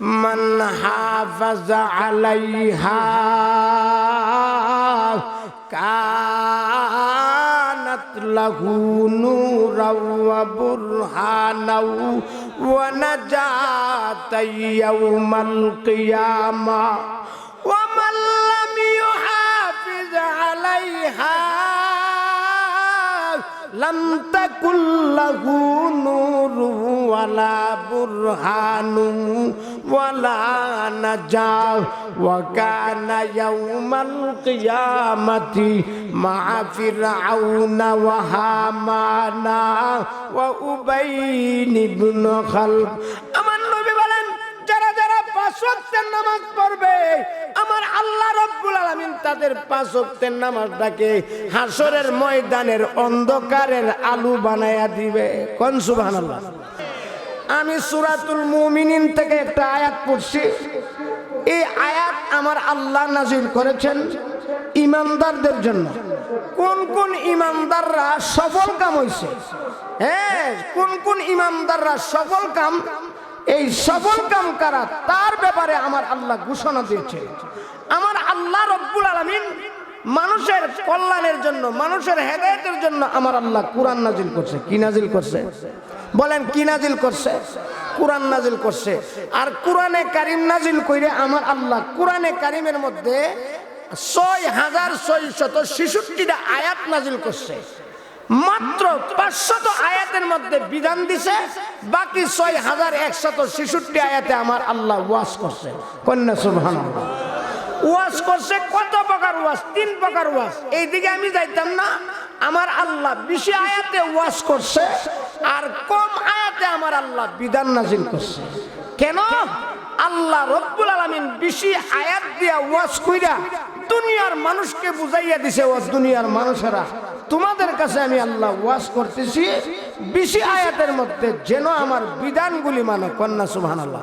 من حافظ عليها كانت له نورا وبرهانا ونجاة يوم القيامة ومن لم يحافظ عليها লাম তাকুল্লাহু নূরু ওয়ালা বুরহানু ওয়ালা নাজা ওয়া কানা ইয়াউমাল কিয়ামাতি মা ফিরআউনা ওয়া হামানা ওয়া উবাই ইবনে আমার তাদের ময়দানের অন্ধকারের আলু দিবে। আমি সূরাতুল মুমিনিন থেকে একটা আয়াত পড়ছি। এই আয়াত আমার আল্লাহ নাজিল করেছেন ইমানদারদের জন্য। কোন কোন ইমানদাররা সফল কাম হইছে? হ্যাঁ কোন কোন ইমানদাররা সফল কাম এই সফল কাম কারা, তার ব্যাপারে আমার আল্লাহ ঘোষণা দিয়েছে। আমার আল্লাহ রব্বুল আলামিন মানুষের কল্যাণের জন্য, মানুষের হেদায়েতের জন্য আমার আল্লাহ কোরআন নাজিল করছে। কি নাজিল করছে? বলেন, কি নাজিল করছে? কোরআন নাজিল করছে। আর কোরআনে কারিম নাজিল কইরে আমার আল্লাহ কোরআনে কারিমের মধ্যে ছয় হাজার ছয় শত ছেষট্টিটা আয়াত নাজিল করছে। মাত্র পাঁচশত আয়াতের মধ্যে বিধান দিছে, বাকি ছয় হাজার একশত ছেষট্টি আয়াতে আমার আল্লাহ ওয়াজ করছে। কন্যা সুবহান ওয়াজ করছে কত প্রকার ওয়াজ? তিন প্রকার ওয়াজ। এইদিকে আমি যাইতাম না, আমার আল্লাহ বেশি আয়াতে ওয়াজ করছে আর কম আয়াতে আমার আল্লাহ বিধান নাজিল করছে। কেন? আল্লাহ রব্বুল আলামিন বেশি আয়াত দিয়া ওয়াজ কইরা দুনিয়ার মানুষকে বুঝাইয়া দিছে, ও দুনিয়ার মানুষেরা। তোমাদের কাছে আমি আল্লাহ ওয়াজ করতেছি, বেশি আয়াতের মধ্যে যেন আমার বিধানগুলি মানো, কন্যা সুহান আল্লাহ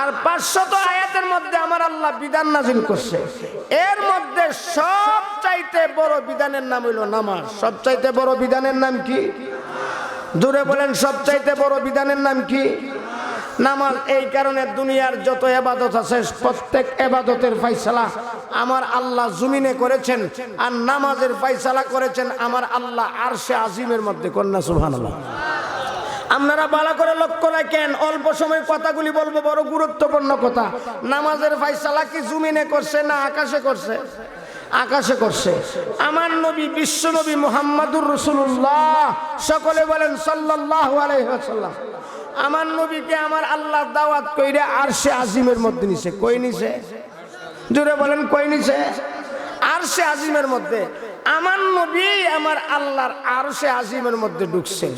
আর পাঁচশত আয়াতের মধ্যে আমার আল্লাহ বিধান নাজিল করছে। এর মধ্যে সব চাইতে বড় বিধানের নাম হইল নামাজ। সব চাইতে বড় বিধানের নাম কি? জোরে বলেন সব চাইতে বড় বিধানের নাম কি? নামাজ, এই কারণে দুনিয়ার যত এবাদত আছে, প্রত্যেক এবাদতের ফাইসালা আমার আল্লাহ জমিনে করেছেন, আর নামাজের ফাইসালা করেছেন আমার আল্লাহ আরশে আজিমের মধ্যে কন্যা, সুবহানাল্লাহ। আপনারা ভালো করে লক্ষ্য রাখেন, অল্প সময় কথাগুলি বলব, বড় গুরুত্বপূর্ণ কথা। নামাজের ফাইসালা কি জমিনে করছে না আকাশে করছে? আকাশে করছে। আমার নবী, বিশ্ব নবী মোহাম্মদুর রসুল্লাহ সকলে বলেন সাল্লাহ আলাইসাল্লাম আমার নবীকে আমার আল্লাহ দাওয়াত কইরে আর সে আজিমের মধ্যে নিছে। কই নিছে? জোরে বলেন, কই নিছে? আর সে আজিমের মধ্যে। আমার নবী আমার আল্লাহর আরশে আজিমের মধ্যে ঢুকছে।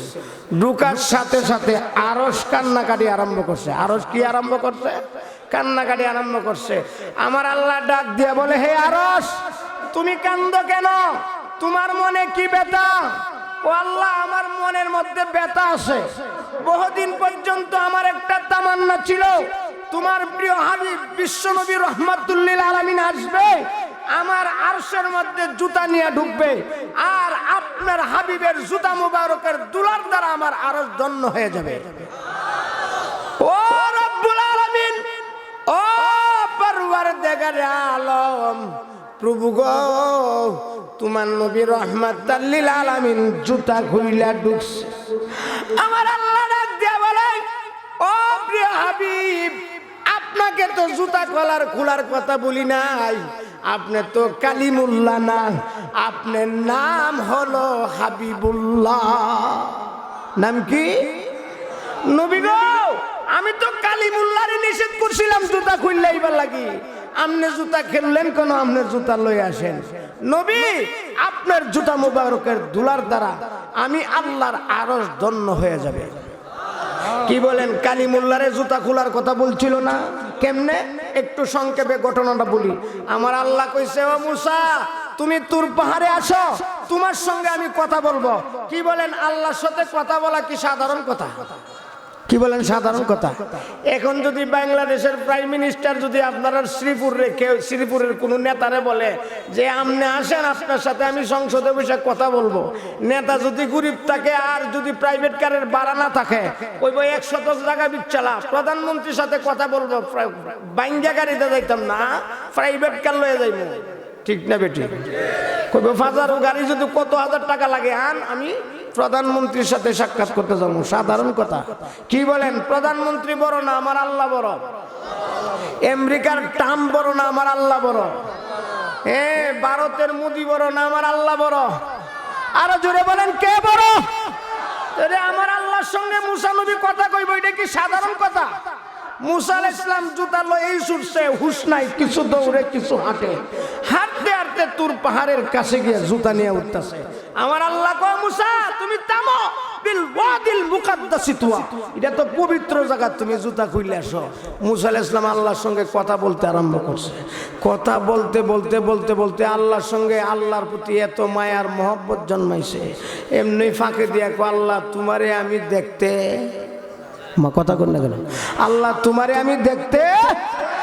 ঢুকার সাথে সাথে আরস কান্নাকাটি আরম্ভ করছে। আরস কি আরম্ভ করছে? কান্নাকাটি আরম্ভ করছে। আমার আল্লাহ ডাক দিয়ে বলে, হে আরস তুমি কান্দ কেন? তোমার মনে কি ব্যথা? ও আল্লাহ, আমার মনের মধ্যে ব্যথা আছে। বহুদিন পর্যন্ত আমার একটা তামান্না ছিল। তোমার প্রিয় হাবিব বিশ্বনবী রহমাতুল্লিল আলমিন আসবে, আমার আরশের মধ্যে জুতা নিয়ে ঢুকবে, আর আপনার হাবিবের জুতা মুবারকের দুলার দ্বারা আমার আরশ দন্য হয়ে যাবে। ও রব্বুল ও পরওয়ারদিগার আলম, প্রভু গো, তোমার নবী জুতা ঢুকছে। আমার আল্লাহ হাবিব, আপনাকে তো জুতা কলার খোলার কথা বলি নাই। আপনি তো কালিমুল্লাহ না, আপনার নাম হলো হাবিবুল্লাহ। নাম কি? নবী গো, আমি তো কালিমুল্লারে নিষেধ করছিলাম জুতা খুললে এইবার লাগি। আপনি জুতা খেললেন কেন? আপনার জুতা লই আসেন। নবী, আপনার জুতা মুবারকের দুলার দ্বারা আমি আল্লাহর আরস ধন্য হয়ে যাবে। কি বলেন, কালিমুল্লারে জুতা খোলার কথা বলছিল না? কেমনে? একটু সংক্ষেপে ঘটনাটা বলি। আমার আল্লাহ কইছে, ও মুসা, তুমি তুর পাহাড়ে আসো, তোমার সঙ্গে আমি কথা বলব। কি বলেন, আল্লাহর সাথে কথা বলা কি সাধারণ কথা? কি বলেন সাধারণ কথা? এখন যদি বাংলাদেশের প্রাইম মিনিস্টার যদি আপনারা শ্রীপুরে রেখে শ্রীপুরের কোন নেতারে বলে যে আপনি আসেন আপনার সাথে আমি সংসদে বসে কথা বলব। নেতা যদি গরিব থাকে আর যদি প্রাইভেট কারের বাড়া না থাকে, ওই বই এক শতক জায়গা বিচ্ছালা। প্রধানমন্ত্রীর সাথে কথা বলব বাইঙ্গা গাড়িতে যাইতাম না প্রাইভেট কার লয়ে যাইব ঠিক না বেটি? কইব, ফাজার গাড়ি যদি কত হাজার টাকা লাগে, আন, আমি প্রধানমন্ত্রীর সাথে সাক্ষাৎ করতে যাব। সাধারণ কথা। কি বলেন? প্রধানমন্ত্রী বড় না, আমার আল্লাহ বড়। আমেরিকার টাম বড় না, আমার আল্লাহ বড়। এ, ভারতের মোদি বড় না, আমার আল্লাহ বড়। আরও জোরে বলেন, কে বড়? আমার আল্লাহর সঙ্গে মুসা নবী কথা কইব, এটা কি সাধারণ কথা? মুসা আলাইহিস ইসলাম জুতা এই ছুটছে হুশ নাই, কিছু দৌড়ে, কিছু হাঁটে। হাঁটতে হাঁটতে তুর পাহাড়ের কাছে গিয়ে জুতা নিয়ে উঠতেছে। আমার আল্লাহ কয়, মুসা, তুমি তুয়া। এটা তো পবিত্র জায়গা, তুমি জুতা খুইলে আসো। মুসা ইসলাম আল্লাহর সঙ্গে কথা বলতে আরম্ভ করছে। কথা বলতে বলতে বলতে বলতে আল্লাহর সঙ্গে আল্লাহর প্রতি এত মায়ার মহব্বত জন্মাইছে। এমনি ফাঁকে দিয়া আল্লাহ, তোমারে আমি দেখতে মা, কথা কর না কেন? আল্লাহ তোমারে আমি দেখতে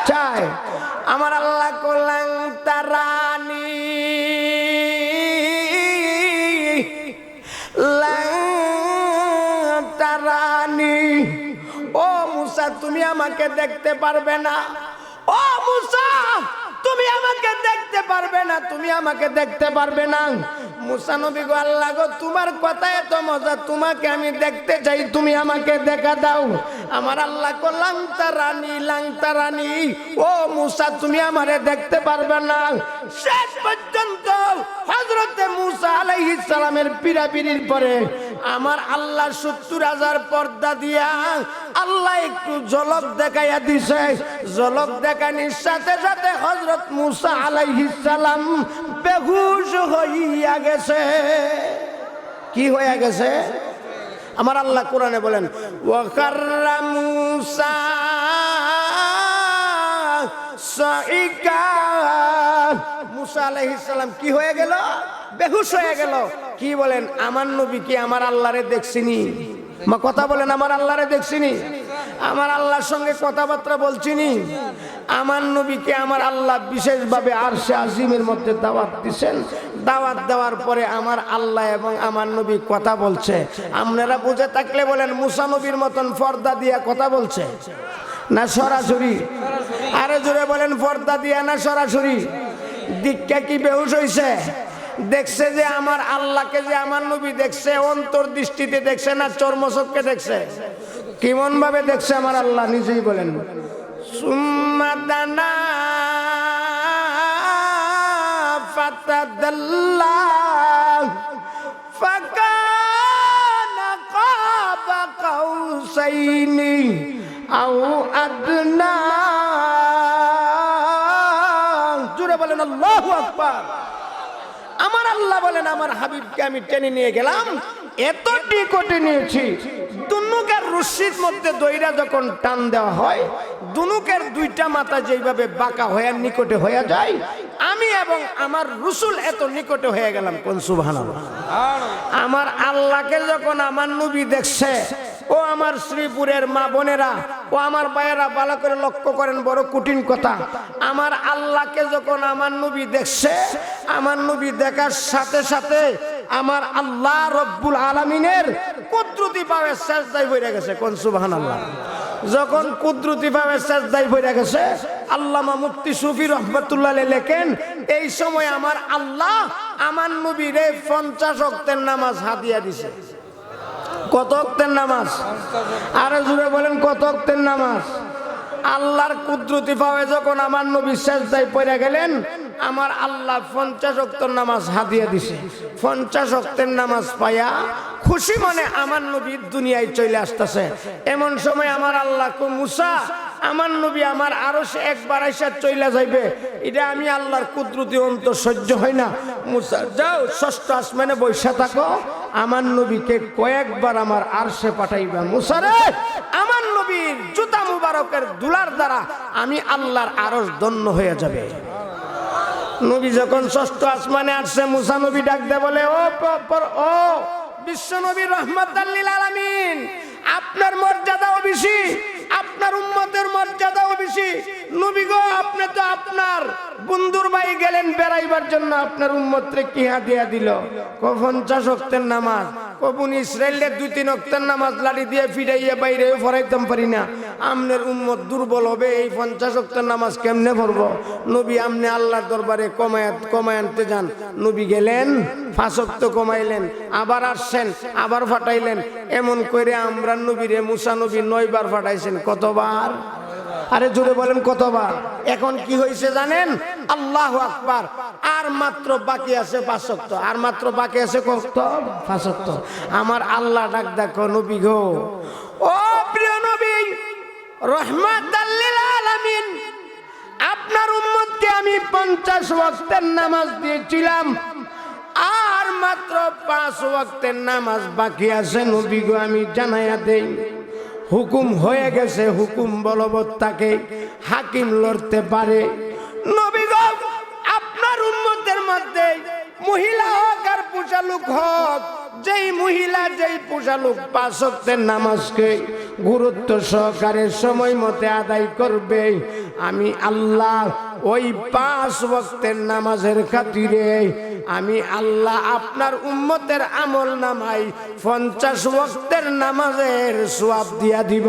চাই। আমার আল্লাহ করলাম তারানি। তারানি। ও মুসা, তুমি আমাকে দেখতে পারবে না। ও মুসা, তুমি আমাকে দেখতে পারবে না। তুমি আমাকে দেখতে পারবে না। গো গো, তোমার তোমাকে আমি দেখতে চাই, তুমি আমাকে দেখা দাও। আমার আল্লাহ লাংতা রানী রানী, ও তুমি দেখতে পারবে না। শেষ পর্যন্ত হজরতে মুসা আলাইহিস সালামের পিরাপিরির পরে আমার আল্লাহ সত্তর হাজার পর্দা দিয়া আল্লাহ একটু জলক দেখাইয়া দিছে। জলক দেখানির সাথে সাথে হজরত মুসা আলাইহিস সালাম বেহুশ হইয়া গেছে। কি হইয়া গেছে? আমার আল্লাহ কোরআনে বলেন ওয়াকাররা সাইকা। কি হয়ে গেল? বেহুশ হয়ে গেল। কি বলেন, আমার নবী কি আমার আল্লাহরে দেখছিনি? মা, কথা বলেন, আমার আল্লাহরে দেখছিনি? আমার আল্লাহর সঙ্গে কথাবার্তা বলছিনি? আমার নবীকে আমার আল্লাহ বিশেষভাবে আরশে আজিমের মধ্যে দাওয়াত দিছেন। দাওয়াত দেওয়ার পরে আমার আল্লাহ এবং আমার নবী কথা বলছে। আপনারা বুঝে থাকলে বলেন, মুসা নবীর মতন পর্দা দিয়া কথা বলছে। না সরাসরি? আরে জোরে বলেন, পর্দা দিয়া না সরাসরি? দীক্ষা কি বেহুশ হইছে? দেখছে যে আমার আল্লাহকে যে আমার নবী দেখছে অন্তর্দৃষ্টিতে দেখছে না চর্মচককে দেখছে। কেমন ভাবে দেখছে আমার আল্লাহ, নিজেই বলেন। আদনা। জুড়ে বলেন, আল্লাহু আকবার। আল্লাহ বলেন, আমার হাবিবকে আমি টেনে নিয়ে গেলাম। এত নিকটে নিয়েছি। দুনুকের রশ্মির মধ্যে দইরা যখন টান দেওয়া হয়, দুনুকের দুইটা মাথা যেইভাবে বাঁকা হয়ে নিকটে হয়ে যায়, আমি এবং আমার রসুল এত নিকটে হয়ে গেলাম, কোন সুবহান আমার আল্লাহকে যখন আমার নবী দেখছে ও আমার শ্রীপুরের মা বোনেরা, ও আমার ভাইয়েরা, ভালো করে লক্ষ্য করেন, বড় কঠিন কথা। আমার আল্লাহকে যখন আমার নবী দেখছে, আমার নবী দেখার সাথে সাথে আমার আল্লাহ রব্বুল আলমিনের কুদরতি পাবে শেষদাই বইরা গেছে, কোন সুবাহান আল্লাহ যখন কুদরতি পাবে শেষদাই বইরা গেছে, আল্লামা মুফতি সুফি রহমতুল্লাহ লেখেন, এই সময় আমার আল্লাহ আমার নবীরে পঞ্চাশ অক্তের নামাজ হাদিয়া দিছে। কত অক্তের নামাজ? আরে জুড়ে বলেন, কত অক্তের নামাজ? আল্লাহর কুদরতি পাবে যখন আমার নবী শেষদাই পড়ে গেলেন, আমার আল্লাহ পঞ্চাশ অক্তর নামাজ হাদিয়া দিছে। পঞ্চাশ অক্তের নামাজ পাইয়া খুশি মনে আমার নবী দুনিয়ায় চলে আসতেছে। এমন সময় আমার আল্লাহ কো, মুসা, আমার নবী আমার আরও একবার আইসা চইলা যাইবে। এটা আমি আল্লাহর কুদরতি অন্ত সহ্য হয় না। মুসা, যাও, ষষ্ঠ আসমানে বৈশা থাকো। আমার নবীকে কয়েকবার আমার আরশে পাঠাইবা। মুসারে আমার নবীর জুতা মুবারকের দুলার দ্বারা আমি আল্লাহর আরস দন্য হয়ে যাবে। নবী যখন ষষ্ঠ আসমানে আসছে, মুসা নবী ডাক দে বলে, ও ও বিশ্ব নবী রহমত আলামিন, আপনার মর্যাদাও বেশি আপনার উম্মতের মর্যাদাও বেশি। নবী গো, আপনি তো আপনার বন্ধুর ভাই গেলেন বেড়াইবার জন্য। আপনার উম্মতরে কি দিয়া দিল? কখন চাষকদের অক্তের নামাজ কবুন ইসরায়েলের দুই, তিন অক্তের নামাজ লাড়ি দিয়ে ফিরাইয়া বাইরে ফরাইতাম পারি না। আমনের উম্মত দুর্বল হবে, এই পঞ্চাশ অক্তের নামাজ কেমনে পড়ব? নবী আমনে আল্লাহর দরবারে কমায় কমায় আনতে যান। নবী গেলেন ফাঁসক্ত কমাইলেন, আবার আসছেন, আবার ফাটাইলেন। এমন করে আমরা নবীরে মুসা নবী নয়বার ফাটাইছেন, কতবার? আরে জোরে বলেন কতবার? এখন কি হয়েছে জানেন? আল্লাহ আকবার। আর মাত্র বাকি আছে পাঁচক্ত আর মাত্র বাকি আছে কত? পাঁচক্ত আমার আল্লাহ ডাক দেখো, নবী গো। ও প্রিয় নবী রহমাত আপনার উম্মতকে আমি পঞ্চাশ ওয়াক্তের নামাজ দিয়েছিলাম। আর মাত্র পাঁচ ওয়াক্তের নামাজ বাকি আছে, নবী গো, আমি জানাইয়া দেই। হুকুম হয়ে গেছে, হুকুম বলবৎ তাকে হাকিম লড়তে পারে। নবী গো, আপনার উম্মতের মধ্যে মহিলা হোক আর পুষালুক হোক, যেই মহিলা, যেই পুষালুক পাঁচ ওয়াক্তের নামাজকে গুরুত্ব সহকারে সময় মতে আদায় করবে, আমি আল্লাহ ওই পাঁচ ওয়াক্তের নামাজের খাতিরে আমি আল্লাহ আপনার উম্মতের আমল নামাই পঞ্চাশ ওয়াক্তের নামাজের সোয়াব দিয়া দিব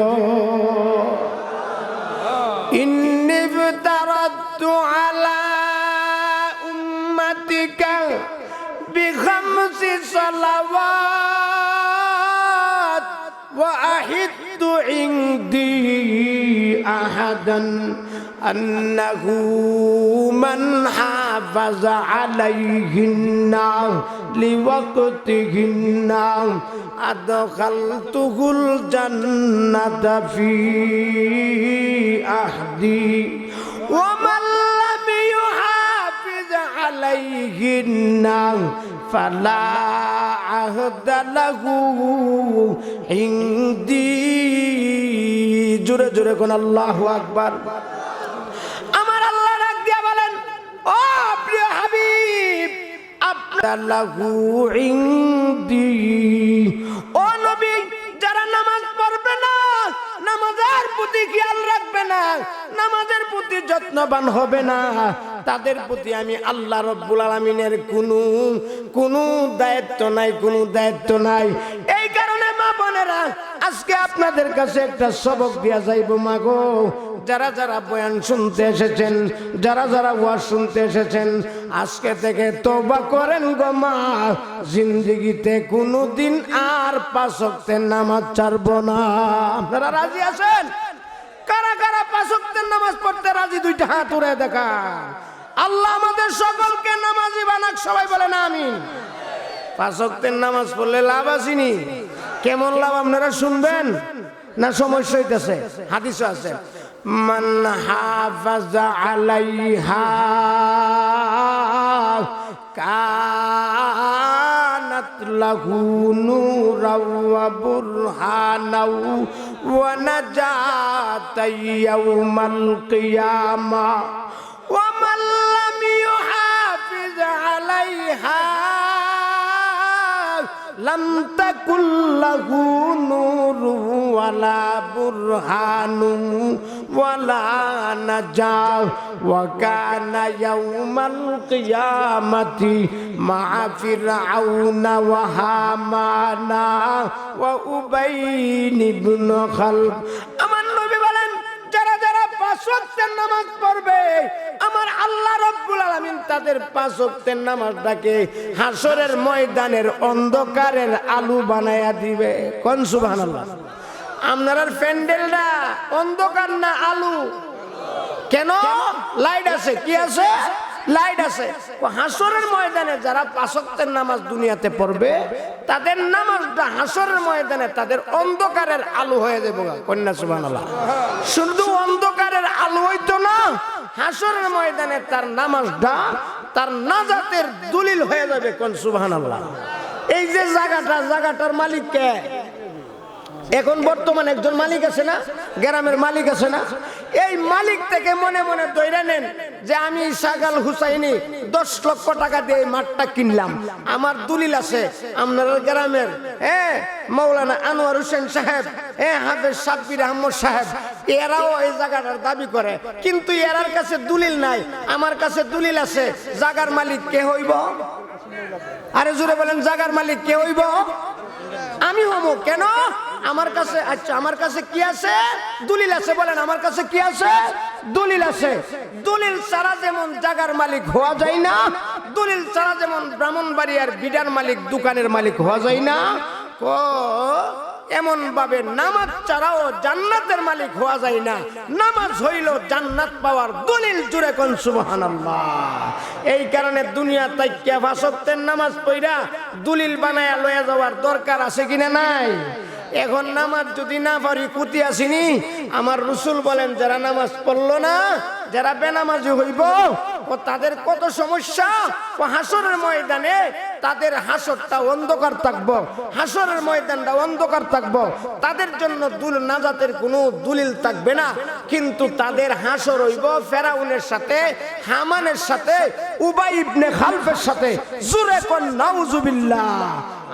إني افترضت على أمتك بخمس صلوات وأحد عندي أحدا أنه من حافظ عليهن لوقتهن أدخلته الجنة في أحدي ومن لم يحافظ عليهن فلا عهد له عندي জোরে জোরে কোন আল্লাহ আকবার ও নবী, যারা নামাজ পড়বে না, নামাজের প্রতি খেয়াল রাখবে না, নামাজের প্রতি যত্নবান হবে না। তাদের প্রতি আমি আল্লাহ রব্বুল আলমিনের কোনো কোনো দায়িত্ব নাই, কোনো দায়িত্ব নাই। এই কারণে মা বোনেরা, আজকে আপনাদের কাছে একটা সবক দিয়া যাইব মাগো যারা যারা বয়ান শুনতে এসেছেন, যারা যারা ওয়াজ শুনতে এসেছেন আজকে থেকে তোবা করেন গো মা। জিন্দিগিতে কোনোদিন আর পাঁচক্তের নামাজ ছাড়ব না। আপনারা রাজি আছেন? কারা কারা পাঁচক্তের নামাজ পড়তে রাজি? দুইটা হাত উড়ে দেখা আল্লাহ আমাদের সকলকে নামাজি বানাক, সবাই বলে না আমি পাঁচক্তের নামাজ পড়লে লাভ আসিনি কেমন লাভ আপনারা শুনবেন? না সমস্যা হইতেছে? হাদিস আছে। মান হাফাজা আলাইহা কানাত লাহু নূরাও ওয়া বুরহানাও ওয়া নাজাতা লাম তাকুল্লাহু নূরু ওয়ালা বুরহানু ওয়ালা নাজা ওয়া কানা ইয়াউমাল কিয়ামাতি মা ফিরআউনা ওয়া হামানা ওয়া উবাইন ইবন খালফ আমার নবী বলেন, যারা যারা পাঁচ ওয়াক্তের নামাজ পড়বে, আমার তাদের পাঁচকের নামাজটাকে হাসরের ময়দানের অন্ধকারের আলু বানায়া দিবে। কোন সুবাহ আপনার প্যান্ডেলটা অন্ধকার না আলু? কেন? লাইট আছে, কি আছে? লাইট আছে। হাসরের ময়দানে যারা পাঁচক্তের নামাজ দুনিয়াতে পড়বে, তাদের নামাজটা হাসরের ময়দানে তাদের অন্ধকারের আলো হয়ে যাবে কন্যা, সুবহানাল্লাহ। শুধু অন্ধকারের আলো হইতো না, হাসরের ময়দানে তার নামাজটা তার নাজাতের দলিল হয়ে যাবে কোন, সুবহানাল্লাহ। এই যে জায়গাটা, জায়গাটার মালিক কে? এখন বর্তমানে একজন মালিক আছে না? গ্রামের মালিক আছে না? এই মালিক থেকে মনে মনে দৈরা নেন যে আমি সাগাল হুসাইনি দশ লক্ষ টাকা দিয়ে মাঠটা কিনলাম। আমার দলিল আছে, আপনার গ্রামের হ্যাঁ মৌলানা আনোয়ার হোসেন সাহেব হ্যাঁ হাফেজ সাব্বির আহমদ সাহেব, এরাও এই জায়গাটার দাবি করে। কিন্তু এরার কাছে দলিল নাই, আমার কাছে দলিল আছে, জাগার মালিক কে হইব? আরে জুড়ে বলেন, জাগার মালিক কে হইব? আমি হমু, কেন? আমার কাছে আচ্ছা আমার কাছে কি আছে? দলিল আছে, বলেন, আমার কাছে কি আছে? দলিল আছে। দলিল ছাড়া যেমন জাগার মালিক হওয়া যায় না, দলিল ছাড়া যেমন ব্রাহ্মণবাড়িয়ার বিডার মালিক, দোকানের মালিক হওয়া যায় না। ও এমন ভাবে নামাজ ছাড়াও জান্নাতের মালিক হওয়া যায় না। নামাজ হইল জান্নাত পাওয়ার দলিল জুড়ে কোন, সুবহানাল্লাহ। এই কারণে দুনিয়া তাই কেফাসত্বের নামাজ পইরা দলিল বানায়া লয়ে যাওয়ার দরকার আছে কিনা নাই? এখন নামাজ যদি না পারি কুতি আসিনি? আমার রসুল বলেন, যারা নামাজ পড়ল না যারা বেনামাজি হইব, ও তাদের কত সমস্যা? ও হাসরের ময়দানে তাদের হাসরটা অন্ধকার থাকব। হাসরের ময়দানটা অন্ধকার থাকব। তাদের জন্য দুল নাজাতের কোনো দলিল থাকবে না। কিন্তু তাদের হাসর হইব ফেরাউনের সাথে, হামানের সাথে, উবাই ইবনে খালফের সাথে। জুরে কোন, নাউজুবিল্লাহ।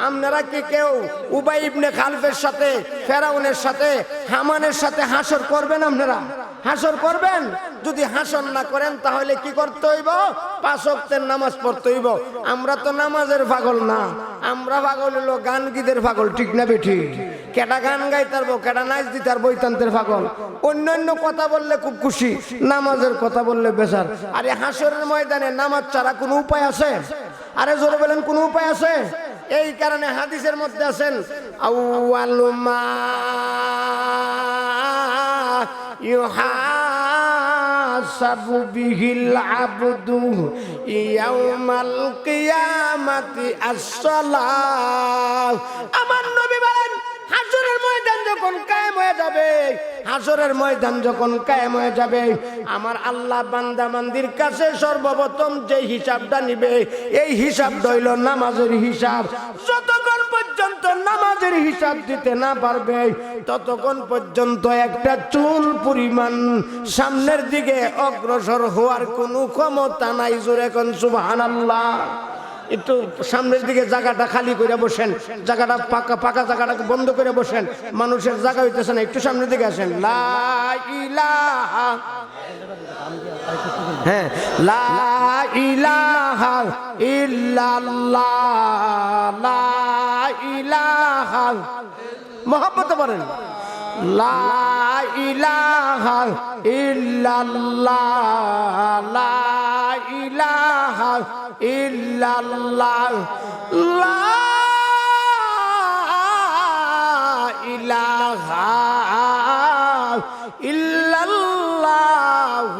আপনারা কি কেউ উবাই ইবনে খালফের সাথে, ফেরাউনের সাথে, হামানের সাথে হাসর করবেন আপনারা? হাসর করবেন? যদি হাসর না করেন, তাহলে কি করতে হইব? পাঁচ ওয়াক্তের নামাজ পড়তে হইব। আমরা তো নামাজের পাগল না। আমরা পাগল হলো গান গীতের পাগল, ঠিক না বেঠি? কেটা গান গাইতারবো কেটা নাচ দিতার বৈতান্তের পাগল? অন্য অন্য কথা বললে খুব খুশি, নামাজের কথা বললে বেজার আরে হাসরের ময়দানে নামাজ ছাড়া কোনো উপায় আছে? আরে জোরে বলেন, কোনো উপায় আছে? এই কারণে হাদিসের মধ্যে আছেন আউয়ালুমা ইউহাসাবু বিহিল আবদু ইয়াউমাল কিয়ামাতি আস-সালাহ আমার নবী বলেন হাসরের ময়দান যখন কায়েম হয়ে যাবে হাসরের ময়দান যখন কায়েম হয়ে যাবে, আমার আল্লাহ বান্দা বান্দির কাছে সর্বপ্রথম যে হিসাবটা নিবে, এই হিসাবটা হইল নামাজের হিসাব। পর্যন্ত নামাজের হিসাব দিতে না পারবে, ততক্ষণ পর্যন্ত একটা চুল পরিমাণ সামনের দিকে অগ্রসর হওয়ার কোনো ক্ষমতা নাই। জোরে কোন সুবহানাল্লাহ। একটু সামনের দিকে জায়গাটা খালি করে বসেন, জায়গাটা পাকা পাকা জায়গাটা বন্ধ করে বসেন, মানুষের জায়গা হইতেছে না, একটু সামনের দিকে আসেন। লা ইলাহা হ্যাঁ। লা ইলাহা ইল্লাল্লাহ। লা ইলাহা। মহব্বত বলেন। লা ইলাহা ইল্লাল্লাহ। লা ইলাহা ইল্লাল্লাহ। লা ইল্লাল্লাহ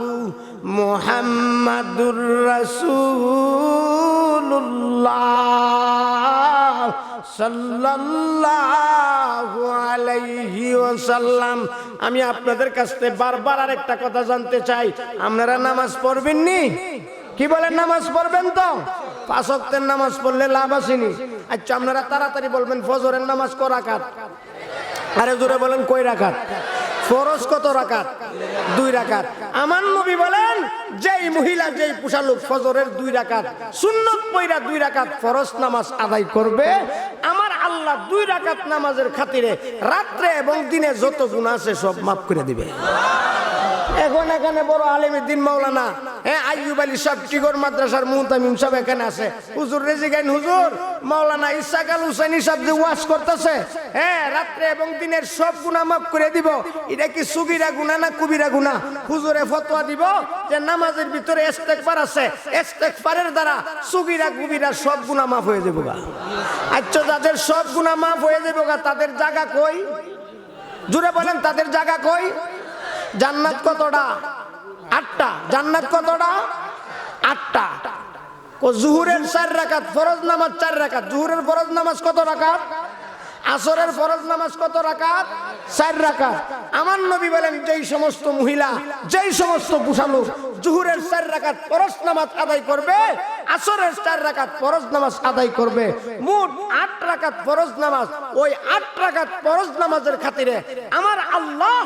মুহাম্মাদুর রাসূলুল্লাহ সাল্লাল্লাহু আলাইহি ওয়াসাল্লাম। আমি আপনাদের কাছ থেকে বারবার আরেকটা কথা জানতে চাই। আপনারা নামাজ পড়বেন নি? কি বলেন নামাজ পড়বেন তো? পাঁচ ওয়াক্তের নামাজ পড়লে লাভ আসেনি। আচ্ছা আপনারা তাড়াতাড়ি বলবেন, ফজরের নামাজ ক রাকাত? আরে জোরে বলেন কই রাকাত? ফরজ কত রাকাত? দুই রাকাত। আমার নবী বলেন, যেই মহিলা, যেই পুষালুক ফজরের দুই রাকাত, সুন্নত পয়রা দুই রাকাত ফরজ নামাজ আদায় করবে, আমার আল্লাহ দুই রাকাত নামাজের খাতিরে রাত্রে এবং দিনে যত গুণ আছে সব মাফ করে দিবে। এখন এখানে বড় আলিমের দিন মাওলানা হ্যাঁ আইয়ুব আলী সব টিগর মাদ্রাসার মুহতামিম সব এখানে আছে। হুজুর রেজিগাইন হুজুর, মাওলানা ইসাক আল হুসাইনি সব যে ওয়াজ করতেছে হ্যাঁ রাত্রে এবং দিনের সব গুনাহ মাফ করে দিব। এটা কি সুগিরা গুনাহ না কুবিরা গুনাহ? হুজুরে ফতোয়া দিব যে নামাজের ভিতরে ইস্তেগফার আছে। ইস্তেগফারের দ্বারা সুগিরা কুবিরা সব গুনাহ মাফ হয়ে যাবে আচ্ছা যাদের সব গুনাহ মাফ হয়ে যাবে তাদের জায়গা কই? জুড়ে বলেন, তাদের জায়গা কই? জান্নাত কতটা? আটটা। জান্নাত কতটা? আটটা। জুহুরের চার রাকাত, ফরজ নামাজ চার রাকাত। জুহুরের ফরজ নামাজ কত রাকাত? আসরের ফরজ নামাজ কত রাকাত? চার রাকাত। আমার নবী বলেন, যেই সমস্ত মহিলা, যেই সমস্ত পুষালো জুহুরের চার রাকাত ফরজ নামাজ আদায় করবে আসরের চার রাকাত ফরজ নামাজ আদায় করবে। মোট আট রাকাত ফরজ নামাজ। ওই আট রাকাত ফরজ নামাজের খাতিরে আমার আল্লাহ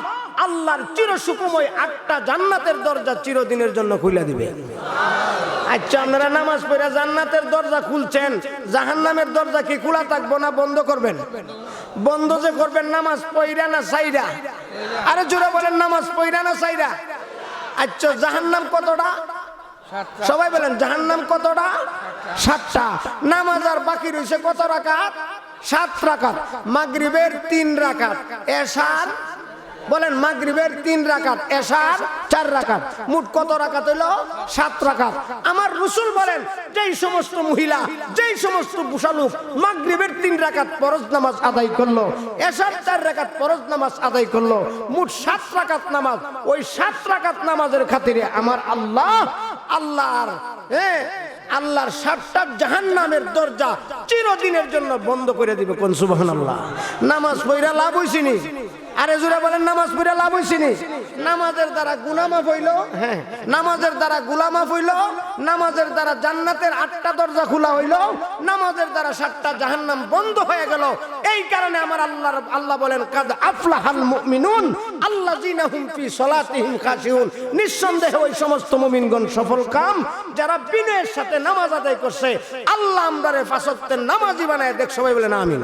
আল্লাহর চির সুকুময় আটটা জান্নাতের দরজা চিরদিনের জন্য খুলে দিবে। আচ্ছা আপনারা নামাজ পড়ে জান্নাতের দরজা খুলছেন, জাহান্নামের দরজা কি খোলা থাকব না বন্ধ করবেন? বন্ধ যে করবেন নামাজ পইরা না সাইরা? আরে জোরে বলেন, নামাজ পইরা না সাইরা? আচ্ছা জাহান্নাম কতটা? সবাই বলেন, জাহান্নাম কতটা? সাতটা। নামাজ আর বাকি রয়েছে কত রাকাত? সাত রাকাত। মাগরিবের তিন রাকাত। এশার? বলেন, মাগরিবের তিন রাকাত। এশার চার রাকাত। মোট কত রাকাত হইল? সাত রাকাত। আমার রসুল বলেন, যেই সমস্ত মহিলা, যেই সমস্ত বুসালুক মাগরিবের তিন রাকাত ফরজ নামাজ আদায় করল, এশার চার রাকাত ফরজ নামাজ আদায় করল, মোট সাত রাকাত নামাজ। ওই সাত রাকাত নামাজের খাতিরে আমার আল্লাহ আল্লাহর হ্যাঁ আল্লাহর সাতটা জাহান নামের দরজা চিরদিনের জন্য বন্ধ করে দিবে কোন সুবাহ আল্লাহ নামাজ পইরা লাভ হইছিনি আরে জুড়ে বলেন নামাজ পড়ে লাভ হইছিনি নামাজের দ্বারা গুনামাফ হইল হ্যাঁ। নামাজের দ্বারা গুলামাফ হইল নামাজের দ্বারা জান্নাতের আটটা দরজা খোলা হইল নামাজের দ্বারা সাতটা জাহান্নাম বন্ধ হয়ে গেল। এই কারণে আমার আল্লাহ আল্লাহ বলেন কাদ আফলাহাল মুমিনুন আল্লাযিনা হুম ফি সলাতিহিম খাশিউন। নিঃসন্দেহে ওই সমস্ত মুমিনগণ সফল কাম যারা বিনয়ের সাথে নামাজ আদায় করছে। আল্লাহ আমদারে ফাসক্তের নামাজি বানায় দেখ সবাই বলেন আমিন।